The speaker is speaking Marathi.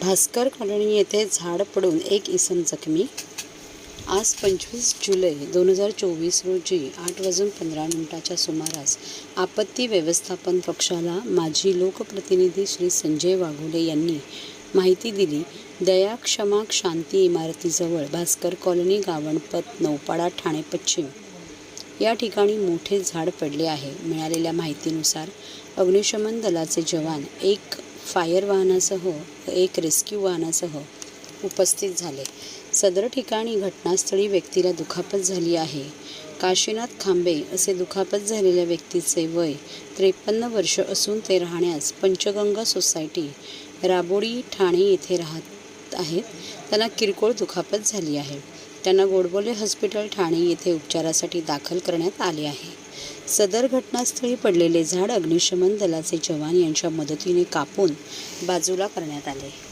भास्कर कॉलनी येथे झाड पडून एक इसम जखमी. आज पंचवीस जुलै दोन हजार चोवीस रोजी आठ वाजून पंधरा मिनिटाच्या सुमारास आपत्ती व्यवस्थापन पक्षाला माजी लोकप्रतिनिधी श्री संजय वाघोले यांनी माहिती दिली. दया क्षमा शांती इमारतीजवळ भास्कर कॉलनी गावणपत नौपाडा ठाणे पश्चिम. या ठिकाणी मोठे झाड पडले आहे. मिळालेल्या माहितीनुसार अग्निशमन दलाचे जवान एक फायर वाहनासह व एक रेस्क्यू वाहनासह उपस्थित झाले. सदर ठिकाणी घटनास्थळी व्यक्तीला दुखापत झाली आहे. काशीनाथ खांबे असे दुखापत झालेल्या व्यक्तीचे वय त्रेपन्न वर्ष असून ते राहण्यास पंचगंगा सोसायटी राबोडी ठाणे येथे राहत आहेत. त्यांना किरकोळ दुखापत झाली आहे. त्यांना गोडबोले हॉस्पिटल ठाणे येथे उपचारासाठी दाखल करण्यात आले आहे. सदर घटनास्थळी पडलेले झाड अग्निशमन दलाचे जवान यांच्या मदतीने कापून बाजूला करण्यात आले.